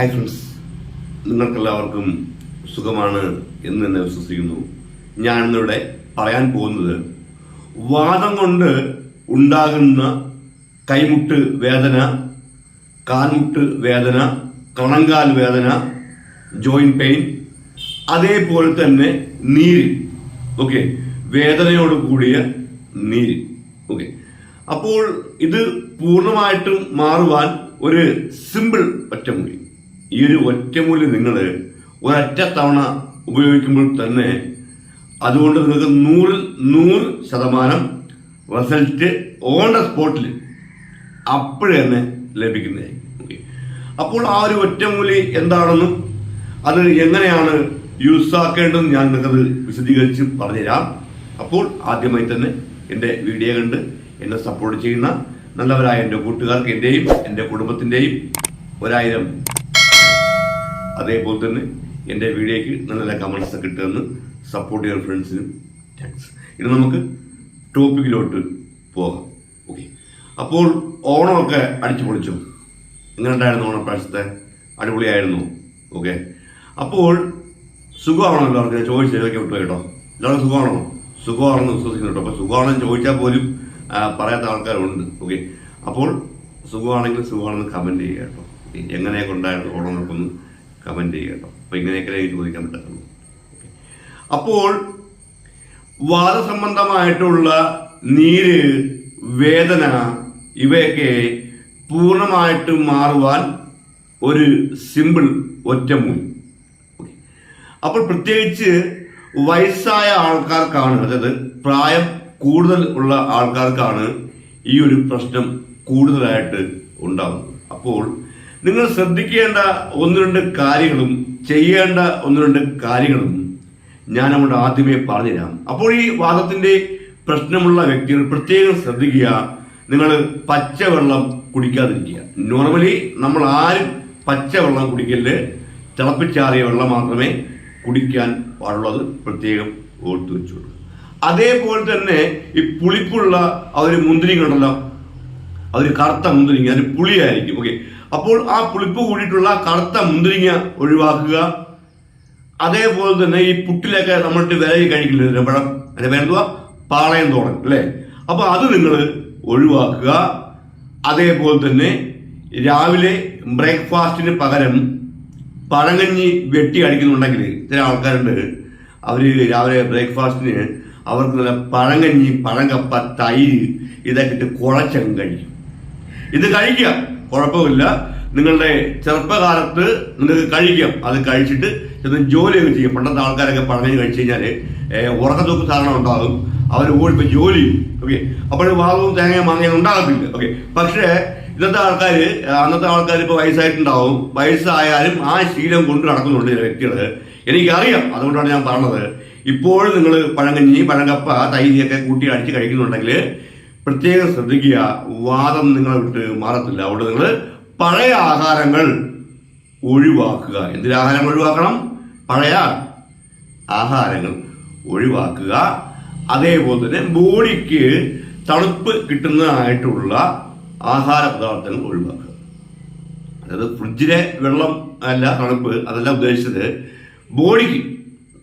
Hi friends നിങ്ങൾക്കെല്ലാവർക്കും സുഖമാണ് എന്ന് തന്നെ വിശ്വസിക്കുന്നു. ഞാൻ ഇന്നിവിടെ പറയാൻ പോകുന്നത് വാദം കൊണ്ട് ഉണ്ടാകുന്ന കൈമുട്ട് വേദന കാൽമുട്ട് വേദന കണങ്കാൽ വേദന ജോയിന്റ് പെയിൻ അതേപോലെ തന്നെ നീര്. ഓക്കെ വേദനയോട് കൂടിയ നീര്. ഓക്കെ അപ്പോൾ ഇത് പൂർണമായിട്ടും മാറുവാൻ ഒരു സിമ്പിൾ ഒറ്റമൂലി ഈ ഒരു ഒറ്റമൂലി നിങ്ങൾ ഒരൊറ്റ തവണ ഉപയോഗിക്കുമ്പോൾ തന്നെ അതുകൊണ്ട് നിങ്ങൾക്ക് നൂറിൽ നൂറ് ശതമാനം റിസൾട്ട് ഓൺ ദ സ്പോട്ടിൽ അപ്പോഴേ തന്നെ ലഭിക്കുന്നതായിരിക്കും ഓക്കെ അപ്പോൾ ആ ഒരു ഒറ്റമൂലി എന്താണെന്നും അത് എങ്ങനെയാണ് യൂസ് ആക്കേണ്ടതെന്ന് ഞാൻ നിങ്ങൾക്കത് വിശദീകരിച്ച് പറഞ്ഞുതരാം. അപ്പോൾ ആദ്യമായി തന്നെ എന്റെ വീഡിയോ കണ്ട് എന്നെ സപ്പോർട്ട് ചെയ്യുന്ന നല്ലവരായ എന്റെ കൂട്ടുകാർക്ക് എന്റെയും എന്റെ കുടുംബത്തിന്റെയും ഒരായിരം അതേപോലെ തന്നെ എന്റെ വീഡിയോയ്ക്ക് നല്ല നല്ല കമൻസ് ഒക്കെ ഇട്ടുതന്ന് സപ്പോർട്ട് ചെയ്യുന്ന ഫ്രണ്ട്സിനും താങ്ക്സ് ഇനി നമുക്ക് ടോപ്പിക്കിലോട്ട് പോകാം. ഓക്കെ അപ്പോൾ ഓണമൊക്കെ അടിച്ചു പൊളിച്ചു? എങ്ങനെയുണ്ടായിരുന്നു ഓണപ്രാവശ്യത്തെ ഓണം പ്രാവശ്യത്തെ അടിപൊളിയായിരുന്നു. ഓക്കെ അപ്പോൾ സുഖമാണോ എല്ലാവർക്കും? ചോദിച്ചു ഇതൊക്കെ വിട്ടു കേട്ടോ. എല്ലാവർക്കും സുഖമാണോ? സുഖമാണെന്ന് വിശ്വസിക്കുന്നു കേട്ടോ. അപ്പോൾ സുഖമാണെന്ന് ചോദിച്ചാൽ പോലും പറയാത്ത ആൾക്കാരുണ്ട്. ഓക്കെ അപ്പോൾ സുഖമാണെങ്കിൽ സുഖമാണെന്ന് കമന്റ് ചെയ്യുക കേട്ടോ. എങ്ങനെയൊക്കെ ഉണ്ടായിരുന്നു ഓണം കമന്റ് ചെയ്യുക കേട്ടോ. അപ്പോൾ ഇങ്ങനെയൊക്കെ ചോദിക്കാൻ പറ്റത്തുള്ളൂ. അപ്പോൾ വാദസംബന്ധമായിട്ടുള്ള നീര് വേദന ഇവയൊക്കെ പൂർണമായിട്ട് മാറുവാൻ ഒരു സിമ്പിൾ ഒറ്റമൂലി. അപ്പോൾ പ്രത്യേകിച്ച് വയസ്സായ ആൾക്കാർക്കാണ് അതായത് പ്രായം കൂടുതൽ ഉള്ള ആൾക്കാർക്കാണ് ഈ ഒരു പ്രശ്നം കൂടുതലായിട്ട് ഉണ്ടാകുന്നത് അപ്പോൾ നിങ്ങൾ ശ്രദ്ധിക്കേണ്ട ഒന്ന് രണ്ട് കാര്യങ്ങളും ചെയ്യേണ്ട ഒന്ന് രണ്ട് കാര്യങ്ങളും ഞാൻ അങ്ങോട്ട് ആദ്യമേ പറഞ്ഞുതരാം. അപ്പോൾ ഈ വാദത്തിന്റെ പ്രശ്നമുള്ള വ്യക്തികൾ പ്രത്യേകം ശ്രദ്ധിക്കുക. നിങ്ങൾ പച്ചവെള്ളം കുടിക്കാതിരിക്കുക. നോർമലി നമ്മൾ ആരും പച്ചവെള്ളം കുടിക്കൽ തിളപ്പിച്ചാറിയ വെള്ളം മാത്രമേ കുടിക്കാൻ പാടുള്ളത് പ്രത്യേകം ഓർത്തു വെച്ചുള്ളൂ അതേപോലെ തന്നെ ഈ പുളിപ്പുള്ള ആ ഒരു മുന്തിരിങ്ങളുണ്ടല്ലോ അതൊരു കറുത്ത മുന്തിരിങ്ങ അതിന് പുളിയായിരിക്കും. ഓക്കെ അപ്പോൾ ആ പുളിപ്പ് കൂടിയിട്ടുള്ള കറുത്ത മുന്തിരിങ്ങ ഒഴിവാക്കുക. അതേപോലെ തന്നെ ഈ പുട്ടിലൊക്കെ നമ്മളിട്ട് വിലയിൽ കഴിക്കില്ല? പഴം അതിന്റെ പേരെന്തുവാ പാളയം തോടൻ അല്ലേ? അപ്പൊ അത് നിങ്ങൾ ഒഴിവാക്കുക. അതേപോലെ തന്നെ രാവിലെ ബ്രേക്ക്ഫാസ്റ്റിന് പകരം പഴങ്കഞ്ഞി വെട്ടി അടിക്കുന്നുണ്ടെങ്കിൽ ചില ആൾക്കാരുണ്ട്. അവർ രാവിലെ ബ്രേക്ക്ഫാസ്റ്റിന് അവർക്ക് നല്ല പഴങ്കഞ്ഞി പഴങ്കപ്പ തൈര് ഇതൊക്കെ ഇട്ട് കുഴച്ചങ്ങ് കഴിക്കും. ഇത് കഴിക്കാം കുഴപ്പമില്ല. നിങ്ങളുടെ ചെറുപ്പകാലത്ത് നിങ്ങൾക്ക് കഴിക്കാം. അത് കഴിച്ചിട്ട് ചെന്ന് ജോലിയൊക്കെ ചെയ്യും. പണ്ടത്തെ ആൾക്കാരൊക്കെ പറഞ്ഞു കഴിച്ചു കഴിഞ്ഞാൽ ഉറക്കത്തൊക്കെ സാധനം ഉണ്ടാകും. അവർ ഓടിപ്പോൾ ജോലി ഓക്കെ? അപ്പോഴും വാദവും തേങ്ങയും മാങ്ങയും ഉണ്ടാകത്തില്ല. ഓക്കെ? പക്ഷേ ഇന്നത്തെ ആൾക്കാർ അന്നത്തെ ആൾക്കാർ ഇപ്പോൾ വയസ്സായിട്ടുണ്ടാവും. വയസ്സായാലും ആ ശീലം കൊണ്ട് നടക്കുന്നുണ്ട് വ്യക്തികൾ എനിക്കറിയാം. അതുകൊണ്ടാണ് ഞാൻ പറഞ്ഞത്. ഇപ്പോഴും നിങ്ങൾ പഴങ്കഞ്ഞി പഴങ്കപ്പ തൈരിയൊക്കെ കൂട്ടി അടിച്ച് കഴിക്കുന്നുണ്ടെങ്കിൽ പ്രത്യേകം ശ്രദ്ധിക്കുക വാദം നിങ്ങളെ വിട്ട് മാറത്തില്ല. അവിടെ നിങ്ങൾ പഴയ ആഹാരങ്ങൾ ഒഴിവാക്കുക. എന്തിന് ആഹാരങ്ങൾ ഒഴിവാക്കണം? പഴയ ആഹാരങ്ങൾ ഒഴിവാക്കുക. അതേപോലെ തന്നെ ബോഡിക്ക് തണുപ്പ് കിട്ടുന്നതായിട്ടുള്ള ആഹാര പദാർത്ഥങ്ങൾ ഒഴിവാക്കുക. അതായത് ഫ്രിഡ്ജിലെ വെള്ളം അല്ല തണുപ്പ് അതല്ല ഉദ്ദേശിച്ചത് ബോഡിക്ക്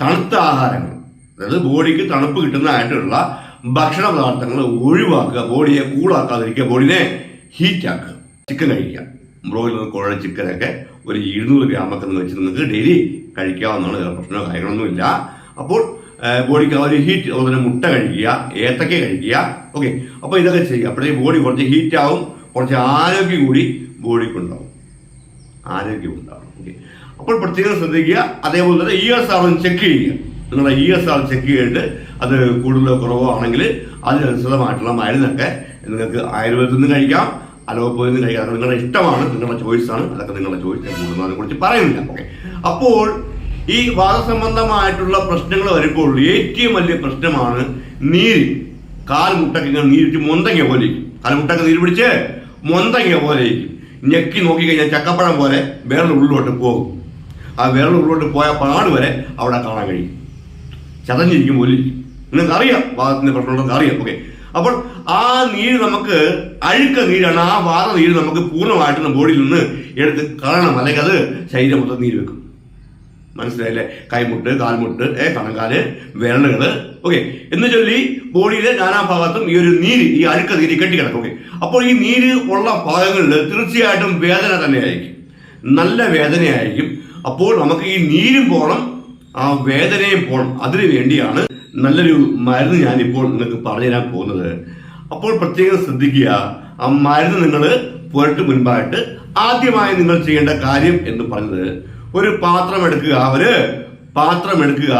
തണുത്ത ആഹാരങ്ങൾ. അതായത് ബോഡിക്ക് തണുപ്പ് കിട്ടുന്നതായിട്ടുള്ള ഭക്ഷണ പദാർത്ഥങ്ങൾ ഒഴിവാക്കുക ബോഡിയെ കൂളാക്കാതിരിക്കുക ബോഡിനെ ഹീറ്റാക്കുക ചിക്കൻ കഴിക്കുക ബ്രോയിലർ കുഴ ചിക്കനൊക്കെ ഒരു ഇരുന്നൂറ് ഗ്രാമൊക്കെ എന്ന് വെച്ച് നിങ്ങൾക്ക് ഡെയിലി കഴിക്കാവുന്നതാണ്. വേറെ പ്രശ്നമോ കാര്യങ്ങളൊന്നുമില്ല. അപ്പോൾ ബോഡിക്ക് ആ ഒരു ഹീറ്റ് അതുപോലെ മുട്ട കഴിക്കുക ഏത്തക്ക കഴിക്കുക. ഓക്കെ അപ്പോൾ ഇതൊക്കെ ചെയ്യുക. അപ്പോഴത്തേക്ക് ബോഡി കുറച്ച് ഹീറ്റ് ആവും കുറച്ച് ആരോഗ്യം കൂടി ബോഡിക്കുണ്ടാവും ആരോഗ്യം ഉണ്ടാവും ഓക്കെ അപ്പോൾ പ്രത്യേകം ശ്രദ്ധിക്കുക. അതേപോലെ തന്നെ ഇ എസ് ആർ ചെക്ക് ചെയ്യുക. നിങ്ങളുടെ ഇ എസ് ആർ ചെക്ക് ചെയ്തിട്ട് അത് കൂടുതലോ കുറവോ ആണെങ്കിൽ അതിനനുസൃതമായിട്ടുള്ള മരുന്നൊക്കെ നിങ്ങൾക്ക് ആയുർവേദത്തിൽ നിന്ന് കഴിക്കാം അലോപ്പതിൽ നിന്ന് കഴിക്കാം. നിങ്ങളുടെ ഇഷ്ടമാണ് നിങ്ങളുടെ ചോയ്സാണ് അതൊക്കെ നിങ്ങളുടെ ചോയ്സ് കൂടുന്നതിനെ കുറിച്ച് പറയുന്നില്ല. ഓക്കെ അപ്പോൾ ഈ വാദസംബന്ധമായിട്ടുള്ള പ്രശ്നങ്ങൾ വരുമ്പോൾ ഏറ്റവും വലിയ പ്രശ്നമാണ് നീര്. കാൽമുട്ടൊക്കെ ഇങ്ങനെ നീരിട്ട് മൊന്തങ്ങ പോലെ ഇരിക്കും. കാൽമുട്ടൊക്കെ നീര് പിടിച്ച് മൊന്തങ്ങ പോലെ ഇരിക്കും. ഞെക്കി നോക്കിക്കഴിഞ്ഞാൽ ചക്കപ്പഴം പോലെ വേറെ ഉള്ളിലോട്ട് പോകും. ആ വേറെ ഉള്ളിലോട്ട് പോയ പാട് വരെ അവിടെ കാണാൻ കഴിയും. ചതഞ്ഞിരിക്കും ഇരിക്കും നിങ്ങൾക്ക് അറിയാം വാദത്തിന്റെ പ്രശ്നമുണ്ടെന്ന് അറിയാം. ഓക്കെ അപ്പോൾ ആ നീര് നമുക്ക് അഴുക്ക നീരാണ്. ആ വാദ നീര് നമുക്ക് പൂർണമായിട്ടും ബോഡിയിൽ നിന്ന് എടുത്ത് കളയണം. അല്ലെങ്കിൽ അത് ശരീരം മൊത്തം നീര് വെക്കും. മനസ്സിലായില്ലേ? കൈമുട്ട് കാൽമുട്ട് ഏ കണങ്കാൽ വിരലുകൾ. ഓക്കെ എന്ന് ചൊല്ലി ബോഡിയിലെ നാനാഭാഗത്തും ഈ ഒരു നീര് ഈ അഴുക്ക നീര് കെട്ടിക്കിടക്കും. ഓക്കെ അപ്പോൾ ഈ നീര് ഉള്ള ഭാഗങ്ങളിൽ തീർച്ചയായിട്ടും വേദന തന്നെയായിരിക്കും. നല്ല വേദനയായിരിക്കും. അപ്പോൾ നമുക്ക് ഈ നീരും പോകണം ആ വേദനയും പോൾ അതിനു വേണ്ടിയാണ് നല്ലൊരു മരുന്ന് ഞാനിപ്പോൾ നിങ്ങൾക്ക് പറഞ്ഞു തരാൻ പോകുന്നത്. അപ്പോൾ പ്രത്യേകം ശ്രദ്ധിക്കുക ആ മരുന്ന് നിങ്ങൾ പുരട്ട് മുൻപായിട്ട് ആദ്യമായി നിങ്ങൾ ചെയ്യേണ്ട കാര്യം എന്ന് പറഞ്ഞത്. ഒരു പാത്രം എടുക്കുക അവർ പാത്രം എടുക്കുക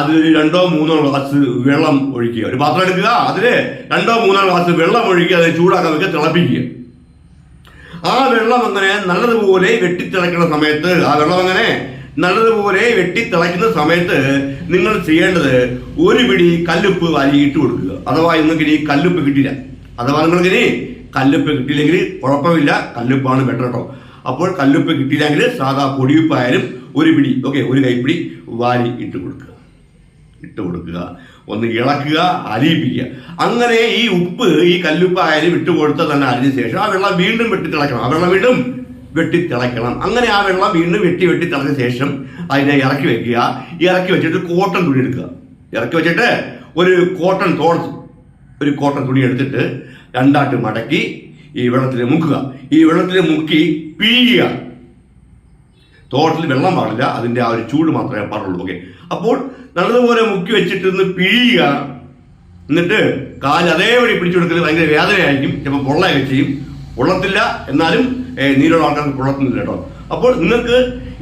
അതിൽ രണ്ടോ മൂന്നോ ഗ്ലാസ് വെള്ളം ഒഴിക്കുക. ഒരു പാത്രം എടുക്കുക അതിൽ രണ്ടോ മൂന്നോ ഗ്ലാസ് വെള്ളം ഒഴിക്കുക അത് ചൂടാക്കാൻ വെക്കുക തിളപ്പിക്കുക. ആ വെള്ളം അങ്ങനെ നല്ലതുപോലെ വെട്ടിത്തിളക്കുന്ന സമയത്ത് ആ വെള്ളം അങ്ങനെ നല്ലതുപോലെ വെട്ടിത്തിളയ്ക്കുന്ന സമയത്ത് നിങ്ങൾ ചെയ്യേണ്ടത് ഒരു പിടി കല്ലുപ്പ് വാരി ഇട്ട് കൊടുക്കുക. അഥവാ നിങ്ങൾക്ക് ഇനി കല്ലുപ്പ് കിട്ടില്ല. അഥവാ നിങ്ങൾക്ക് ഇനി കല്ലുപ്പ് കിട്ടിയില്ലെങ്കിൽ കുഴപ്പമില്ല. കല്ലുപ്പാണ് ബെറ്റർ കേട്ടോ അപ്പോൾ കല്ലുപ്പ് കിട്ടിയില്ലെങ്കിൽ സാധാ പൊടിയുപ്പായാലും ഒരു പിടി ഓക്കെ ഒരു കൈപ്പിടി വാരി ഇട്ട് കൊടുക്കുക. ഇട്ട് കൊടുക്കുക. ഒന്ന് ഇളക്കുക അലിയിപ്പിക്കുക. അങ്ങനെ ഈ ഉപ്പ് ഈ കല്ലുപ്പായാലും ഇട്ട് കൊടുത്ത തന്നെ അരിഞ്ഞ ശേഷം ആ വെള്ളം വീണ്ടും വെട്ടി തിളയ്ക്കണം ആ വെള്ളം വീണ്ടും വെട്ടി തിളയ്ക്കണം അങ്ങനെ ആ വെള്ളം വീണ്ടും വെട്ടി വെട്ടി തിളച്ച ശേഷം അതിനെ ഇറക്കി വെക്കുക. ഇറക്കി വെച്ചിട്ട് കോട്ടൺ തുണി എടുക്കുക. ഇറക്കി വെച്ചിട്ട് ഒരു കോട്ടൺ തോർത്ത് ഒരു കോട്ടൺ തുണി എടുത്തിട്ട് രണ്ടാട്ട് മടക്കി ഈ വെള്ളത്തിൽ മുക്കുക. ഈ വെള്ളത്തിൽ മുക്കി പിഴിയുക തോട്ടത്തിൽ വെള്ളം പാടില്ല. അതിന്റെ ആ ഒരു ചൂട് മാത്രമേ പാടുള്ളൂ. ഓക്കെ. അപ്പോൾ നല്ലതുപോലെ മുക്കി വെച്ചിട്ട് ഒന്ന് പിഴിയുക എന്നിട്ട് കാൽ അതേപടി പിടിച്ചു കൊടുക്കുന്നത് ഭയങ്കര വേദനയായിരിക്കും. ചിലപ്പോൾ പൊള്ളയൊക്കെ ചെയ്യും. പൊള്ളത്തില്ല എന്നാലും നീരുള്ള ആൾക്കാർക്ക് പൊള്ളത്തുന്നില്ല കേട്ടോ. അപ്പോൾ നിങ്ങൾക്ക്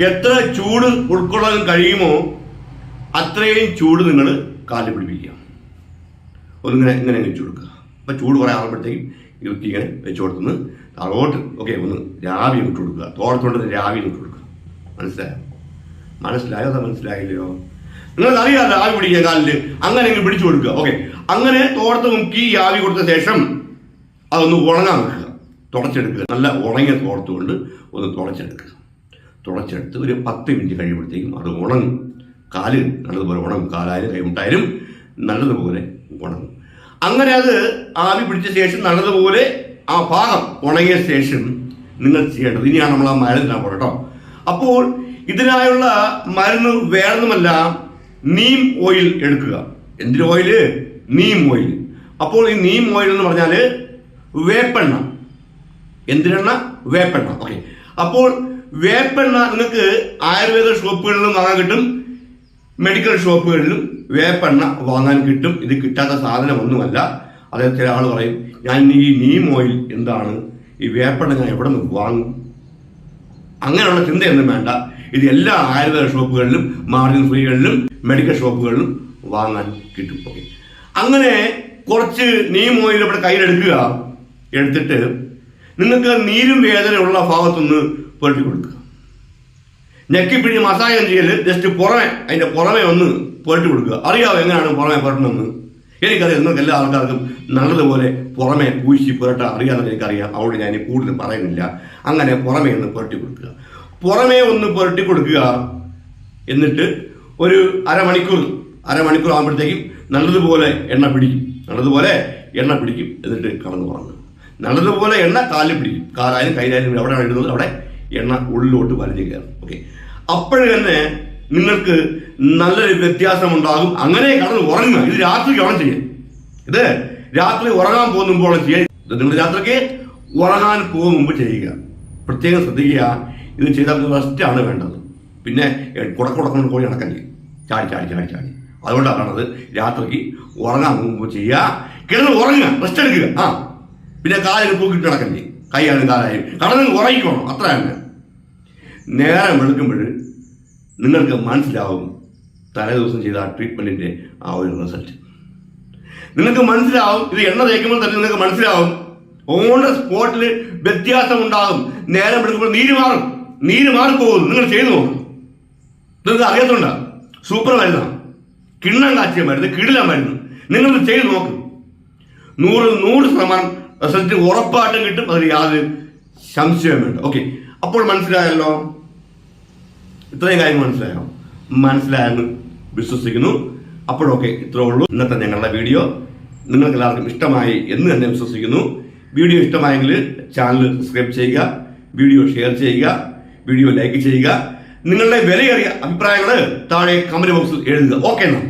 എത്ര ചൂട് ഉൾക്കൊള്ളാൻ കഴിയുമോ അത്രയും ചൂട് നിങ്ങൾ കാലിൽ പിടിപ്പിക്കുക. ഒന്നിങ്ങനെ ഇങ്ങനെ വെച്ചു കൊടുക്കുക. അപ്പം ചൂട് കുറേ ആകുമ്പോഴത്തേക്കും ഇരുത്തി ഇങ്ങനെ വെച്ചു കൊടുത്തുനിന്ന് താഴോട്ട് ഓക്കെ ഒന്ന് രാവി ഇട്ട് കൊടുക്കുക. തോളത്തോട്ട് രാവി ഇട്ട് കൊടുക്കുക. മനസ്സിലായോ? മനസ്സിലായോ അതോ മനസ്സിലായില്ലയോ? നിങ്ങൾക്ക് അറിയാമല്ലോ ആവി പിടിക്കുക കാലിൽ അങ്ങനെ ഇങ്ങനെ പിടിച്ചു കൊടുക്കുക. ഓക്കെ. അങ്ങനെ തോളത്ത് മുക്കി ഈ ആവി കൊടുത്ത ശേഷം അതൊന്ന് ഉണങ്ങാൻ വെക്കുക. തുടച്ചെടുക്കുക നല്ല ഉണങ്ങിയ തോർത്തുകൊണ്ട് ഒന്ന് തുടച്ചെടുക്കുക തുടച്ചെടുത്ത് ഒരു പത്ത് മിനിറ്റ് കഴിയുമ്പോഴത്തേക്കും അത് ഉണങ്ങും. കാൽ നല്ലതുപോലെ ഉണങ്ങും. കാലായാലും കൈമുട്ടായാലും നല്ലതുപോലെ ഉണങ്ങും. അങ്ങനെ അത് ആവി പിടിച്ച ശേഷം നല്ലതുപോലെ ആ ഭാഗം ഉണങ്ങിയ ശേഷം നിങ്ങൾ ചെയ്യേണ്ടത് ഇനിയാണ് നമ്മൾ ആ മരുന്നിനാ പോകട്ടോ അപ്പോൾ ഇതിനായുള്ള മരുന്ന് വേണമെന്നല്ല നീം ഓയിൽ എടുക്കുക. എന്തിന് ഓയിൽ നീം ഓയിൽ അപ്പോൾ ഈ നീം ഓയിൽ എന്ന് പറഞ്ഞാൽ വേപ്പെണ്ണ. എന്തിനെണ്ണ? വേപ്പെണ്ണ. ഓക്കെ അപ്പോൾ വേപ്പെണ്ണ നിങ്ങൾക്ക് ആയുർവേദ ഷോപ്പുകളിലും വാങ്ങാൻ കിട്ടും. മെഡിക്കൽ ഷോപ്പുകളിലും വേപ്പെണ്ണ വാങ്ങാൻ കിട്ടും. ഇത് കിട്ടാത്ത സാധനമൊന്നുമല്ല. അതായത് ചില ആൾ പറയും ഞാൻ ഈ നീം ഓയിൽ എന്താണ്? ഈ വേപ്പെണ്ണ ഞാൻ എവിടെ നിന്ന് വാങ്ങും? അങ്ങനെയുള്ള ചിന്തയൊന്നും വേണ്ട. ഇത് എല്ലാ ആയുർവേദ ഷോപ്പുകളിലും മാർജിൻ ഫ്രീകളിലും മെഡിക്കൽ ഷോപ്പുകളിലും വാങ്ങാൻ കിട്ടും. ഓക്കെ അങ്ങനെ കുറച്ച് നീം ഓയിൽ ഇവിടെ കയ്യിലെടുക്കുക. എടുത്തിട്ട് നിങ്ങൾക്ക് നീരും വേദനയുള്ള ഭാഗത്തുനിന്ന് പുരട്ടി കൊടുക്കുക. ഞെക്കി പിഴിഞ്ഞ് മസാജം ചെയ്യൽ ജസ്റ്റ് പുറമെ അതിന്റെ പുറമെ ഒന്ന് പുരട്ടി കൊടുക്കുക. അറിയാവോ എങ്ങനെയാണ് പുറമെ പുരട്ടണമെന്ന് എനിക്കറിയാം നിങ്ങൾക്ക് എല്ലാ ആൾക്കാർക്കും നല്ലതുപോലെ പുറമെ പൂശി പുരട്ട അറിയാമെന്ന് എനിക്കറിയാം. അവിടെ ഞാൻ കൂടുതൽ പറയുന്നില്ല. അങ്ങനെ പുറമെ ഒന്ന് പുരട്ടി കൊടുക്കുക. പുറമേ ഒന്ന് പുരട്ടി കൊടുക്കുക എന്നിട്ട് ഒരു അരമണിക്കൂർ അരമണിക്കൂർ ആകുമ്പോഴത്തേക്കും നല്ലതുപോലെ എണ്ണ പിടിക്കും. നല്ലതുപോലെ എണ്ണ പിടിക്കും. എന്നിട്ട് കടന്നു പറഞ്ഞു നല്ലതുപോലെ എണ്ണ കാലിൽ പിടിക്കും. കാലായാലും കയ്യിലായാലും എവിടെയാണ് ഇടുന്നത്. അവിടെ എണ്ണ ഉള്ളിലോട്ട് വലിഞ്ഞു കയറും. ഓക്കെ അപ്പോഴ് തന്നെ നിങ്ങൾക്ക് നല്ലൊരു വ്യത്യാസം ഉണ്ടാകും. അങ്ങനെ കടന്ന് ഉറങ്ങുക. ഇത് രാത്രിക്ക് വേണം ചെയ്യാൻ. ഇത് രാത്രി ഉറങ്ങാൻ പോകുമ്പോൾ ചെയ്യാൻ. നിങ്ങൾ രാത്രിക്ക് ഉറങ്ങാൻ പോകും മുമ്പ് ചെയ്യുക. പ്രത്യേകം ശ്രദ്ധിക്കുക. ഇത് ചെയ്താൽ റെസ്റ്റാണ് വേണ്ടത്. പിന്നെ കുടക്കുടക്കൊണ്ട് കോഴി നടക്കാൻ ചെയ്യും. ചാടി ചാടി ചാടി ചാടി. അതുകൊണ്ടാണ് പറഞ്ഞത് രാത്രിക്ക് ഉറങ്ങാൻ മുമ്പ് ചെയ്യുക. കിടന്ന് ഉറങ്ങുക. റെസ്റ്റ് എടുക്കുക. ആ. പിന്നെ കാലിൽ പൂക്കിട്ട് കിടക്കല്ലേ? കൈയാണ് കാലായും. കടന്ന് ഉറങ്ങിക്കോണം അത്ര തന്നെ നേരം വെളുക്കുമ്പോൾ നിങ്ങൾക്ക് മനസ്സിലാവും തലേ ദിവസം ചെയ്ത ആ ട്രീറ്റ്മെന്റിന്റെ ആ ഒരു റിസൾട്ട് നിങ്ങൾക്ക് മനസ്സിലാവും ഇത് എണ്ണ തേക്കുമ്പോൾ തന്നെ നിങ്ങൾക്ക് മനസ്സിലാവും. ഓൺ സ്പോട്ടിൽ വ്യത്യാസം ഉണ്ടാകും നേരം എടുക്കുമ്പോൾ നീര് മാറും. നീര് മാറിപ്പോകും. നിങ്ങൾ ചെയ്തു നോക്കും. നിങ്ങൾക്ക് അറിയത്തുണ്ട. സൂപ്പർ മരുന്നാണ് കിണ്ണം കാച്ചിയ മരുന്ന് കിടില മരുന്ന്. നിങ്ങൾ ചെയ്ത് നോക്കും. നൂറ് നൂറ് ശതമാനം റിസൾട്ട് ഉറപ്പായിട്ടും കിട്ടും. അതിൽ യാതൊരു സംശയവും വേണ്ട ഓക്കെ അപ്പോൾ മനസ്സിലായല്ലോ? ഇത്രയും കാര്യം മനസ്സിലായോ? മനസ്സിലായെന്ന് വിശ്വസിക്കുന്നു. അപ്പോഴൊക്കെ ഇത്രേ ഉള്ളൂ. ഇന്നത്തെ ഞങ്ങളുടെ വീഡിയോ. നിങ്ങൾക്ക് എല്ലാവർക്കും ഇഷ്ടമായി എന്ന് തന്നെ വിശ്വസിക്കുന്നു. വീഡിയോ ഇഷ്ടമായെങ്കിൽ ചാനൽ സബ്സ്ക്രൈബ് ചെയ്യുക വീഡിയോ ഷെയർ ചെയ്യുക വീഡിയോ ലൈക്ക് ചെയ്യുക. നിങ്ങളുടെ വിലയേറിയ അഭിപ്രായങ്ങൾ താഴെ കമന്റ് ബോക്സിൽ എഴുതുക. ഓക്കെ എന്നാ.